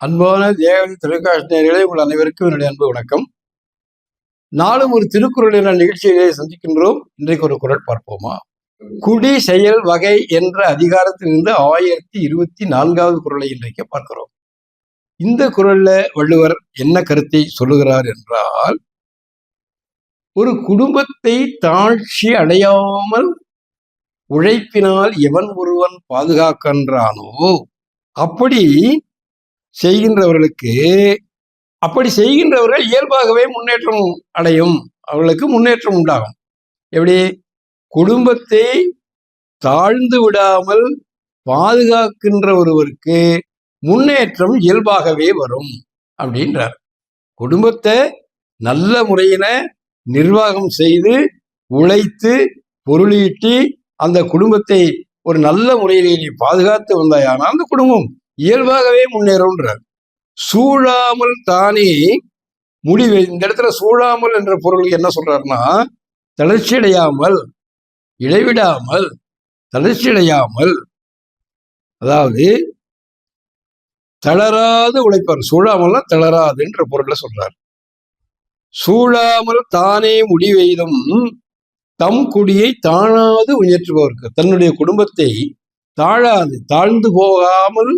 அன்பான தேவதி தொலைக்காட்சி உங்கள் அனைவருக்கும் என்னுடைய அன்பு வணக்கம். நாளும் ஒரு திருக்குறள் என்ற நிகழ்ச்சியிலே சந்திக்கின்றோம். இன்றைக்கு ஒரு குரல் பார்ப்போமா? குடி செயல் வகை என்ற அதிகாரத்திலிருந்து ஆயிரத்தி இருபத்தி நான்காவது குரலை இன்றைக்கு பார்க்கிறோம். இந்த குரல்ல வள்ளுவர் என்ன கருத்தை சொல்லுகிறார் என்றால் ஒரு குடும்பத்தை தாழ்ச்சி அடையாமல் உழைப்பினால் எவன் ஒருவன் பாதுகாக்கின்றானோ அப்படி செய்கின்றவர்களுக்கு அப்படி செய்கின்றவர்கள் இயல்பாகவே முன்னேற்றம் அடையும். அவர்களுக்கு முன்னேற்றம் உண்டாகும். எப்படி? குடும்பத்தை தாழ்ந்து விடாமல் பாதுகாக்கின்ற ஒருவருக்கு முன்னேற்றம் இயல்பாகவே வரும் அப்படின்றார். குடும்பத்தை நல்ல முறையில நிர்வாகம் செய்து உழைத்து பொருளீட்டி அந்த குடும்பத்தை ஒரு நல்ல முறையிலே நீ பாதுகாத்து வந்தாயானால் அந்த குடும்பம் இயல்பாகவே முன்னேறும்ன்றார். சூழாமல் தானே முடிவு இந்த இடத்துல சூழாமல் என்ற பொருள் என்ன சொல்றாருன்னா தளர்ச்சியடையாமல் இடைவிடாமல் தளர்ச்சியடையாமல் அதாவது தளராது உழைப்பார் சூழாமல்னா தளராது என்ற பொருளை சொல்றார். சூழாமல் தானே முடிவெய்தும் தம் குடியை தாழாது உயற்றுபவர்க்கு தன்னுடைய குடும்பத்தை தாழாது தாழ்ந்து போகாமல்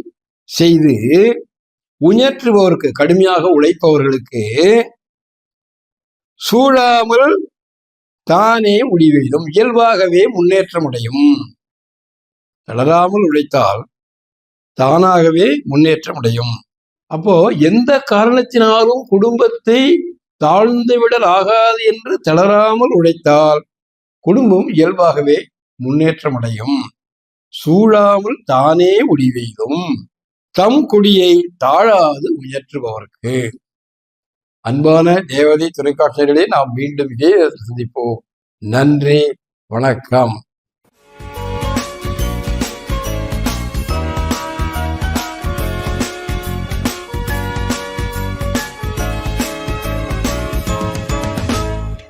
செய்து உயற்றுபவருக்கு கடுமையாக உழைப்பவர்களுக்கு சூழாமல் தானே முடிவெய்தும் இயல்பாகவே முன்னேற்றமுடையும். தளராமல் உழைத்தால் தானாகவே முன்னேற்றமுடையும். அப்போ எந்த காரணத்தினாலும் குடும்பத்தை தாழ்ந்துவிடல் ஆகாது என்று தளராமல் உழைத்தால் குடும்பம் இயல்பாகவே முன்னேற்றம் அடையும் சூழாமல் தானே முடிவெய்தும் தம் குடியை தாழாது உயற்றுபவர்க்கு. அன்பான தேவதை தொலைக்காட்சிகளே நாம் மீண்டும் இதே சந்திப்போம். நன்றி வணக்கம்.